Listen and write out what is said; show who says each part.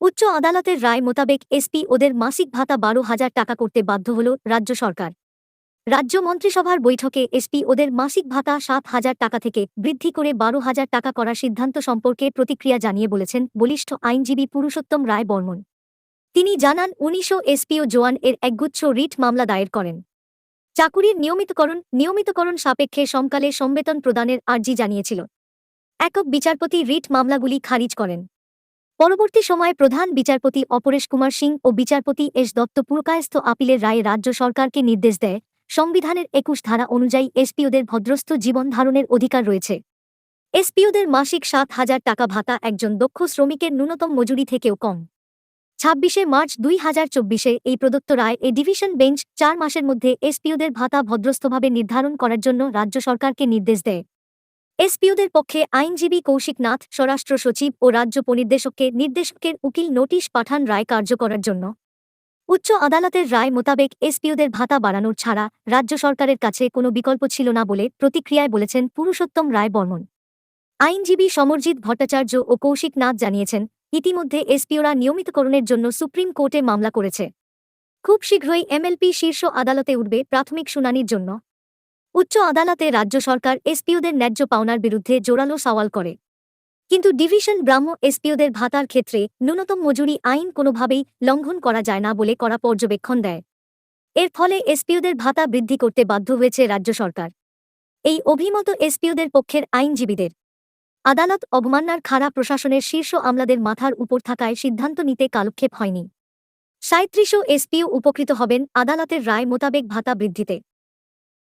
Speaker 1: উচ্চ আদালতের রায় মোতাবেক এসপি ওদের মাসিক ভাতা বারো হাজার টাকা করতে বাধ্য হল রাজ্য সরকার। রাজ্য মন্ত্রিসভার বৈঠকে এসপি ওদের মাসিক ভাতা সাত হাজার টাকা থেকে বৃদ্ধি করে বারো হাজার টাকা করার সিদ্ধান্ত সম্পর্কে প্রতিক্রিয়া জানিয়ে বলেছেন বলিষ্ঠ আইনজীবী পুরুষোত্তম রায় বর্মন। তিনি জানান, উনিশশো এসপিও জোয়ান এর একগুচ্ছ রিট মামলা দায়ের করেন। চাকুরির নিয়মিতকরণ নিয়মিতকরণ সাপেক্ষে সমকালে সমবেতন প্রদানের আর্জি জানিয়েছিল। একক বিচারপতি রিট মামলাগুলি খারিজ করেন। পরবর্তী সময়ে প্রধান বিচারপতি অপরেশ কুমার সিং ও বিচারপতি এস দত্ত পুরকায়স্থ আপিলের রায়ে রাজ্য সরকারকে নির্দেশ দেয়, সংবিধানের একুশ ধারা অনুযায়ী এসপিওদের ভদ্রস্থ জীবন ধারণের অধিকার রয়েছে। এসপিওদের মাসিক সাত হাজার টাকা ভাতা একজন দক্ষ শ্রমিকের ন্যূনতম মজুরি থেকেও কম। ছাব্বিশে মার্চ দুই হাজার চব্বিশে এই প্রদত্ত রায় এ ডিভিশন বেঞ্চ চার মাসের মধ্যে এসপিওদের ভাতা ভদ্রস্থভাবে নির্ধারণ করার জন্য রাজ্য সরকারকে নির্দেশ দেয়। এসপিওদের পক্ষে আইনজীবী কৌশিক নাথ স্বরাষ্ট্র সচিব ও রাজ্য পরির্দেশককে নির্দেশকের উকিল নোটিশ পাঠান রায় কার্য করার জন্য। উচ্চ আদালতের রায় মোতাবেক এসপিওদের ভাতা বাড়ানোর ছাড়া রাজ্য সরকারের কাছে কোনো বিকল্প ছিল না বলে প্রতিক্রিয়ায় বলেছেন পুরুষোত্তম রায় বর্মন। আইনজীবী সমরজিৎ ভট্টাচার্য ও কৌশিক নাথ জানিয়েছেন, ইতিমধ্যে এসপিওরা নিয়মিতকরণের জন্য সুপ্রিম কোর্টে মামলা করেছে। খুব শীঘ্রই এমএলপি শীর্ষ আদালতে উঠবে প্রাথমিক শুনানির জন্য। উচ্চ আদালতে রাজ্য সরকার এসপিওদের ন্যায্য পাওনার বিরুদ্ধে জোরালো সওয়াল করে। কিন্তু ডিভিশন ব্রাহ্ম এসপিওদের ভাতার ক্ষেত্রে ন্যূনতম মজুরি আইন কোনোভাবেই লঙ্ঘন করা যায় না বলে করা পর্যবেক্ষণ দেয়। এর ফলে এসপিওদের ভাতা বৃদ্ধি করতে বাধ্য হয়েছে রাজ্য সরকার। এই অভিমত এসপিওদের পক্ষের আইনজীবীদের। আদালত অবমাননার খাড়া প্রশাসনের শীর্ষ আমলাদের মাথার উপর থাকায় সিদ্ধান্ত নিতে কালক্ষেপ হয়নি। সাঁত্রিশও এসপিও উপকৃত হবেন আদালতের রায় মোতাবেক ভাতা বৃদ্ধিতে।